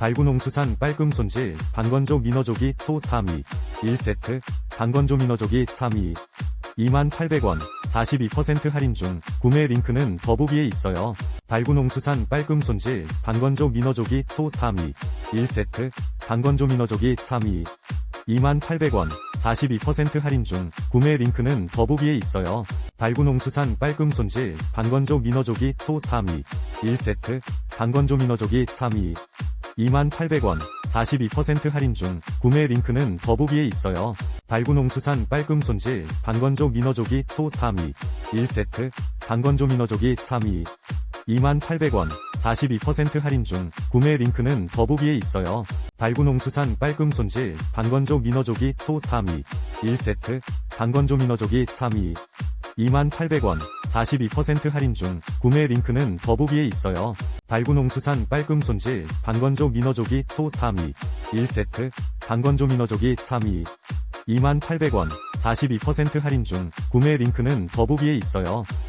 발구농수산 빨금 손질, 반건조 민어조기 소 3위, 1세트, 반건조 민어조기 3위, 28,000원, 42% 할인 중, 구매 링크는 더보기에 있어요. 발구농수산 빨금 손질, 반건조 민어조기 소 3위, 1세트, 반건조 민어조기 3위, 28,000원, 42% 할인 중, 구매 링크는 더보기에 있어요. 발구농수산 빨금 손질, 반건조 민어조기 소 3위, 1세트, 반건조 민어조기 3위, 28,000원, 42% 할인 중, 구매 링크는 더보기에 있어요. 발구농수산 빨금 손질, 반건조 민어조기 소 3위, 1세트, 반건조 민어조기 3위, 28,000원, 42% 할인 중, 구매 링크는 더보기에 있어요. 발구농수산 빨금 손질, 반건조 민어조기 소 3위, 1세트, 반건조 민어조기 3위, 28,000원, 42% 할인 중, 구매 링크는 더보기에 있어요. 발구농수산 빨금 손질, 반건조 민어조기 소 3위, 1세트, 반건조 민어조기 3위, 28,000원, 42% 할인 중, 구매 링크는 더보기에 있어요.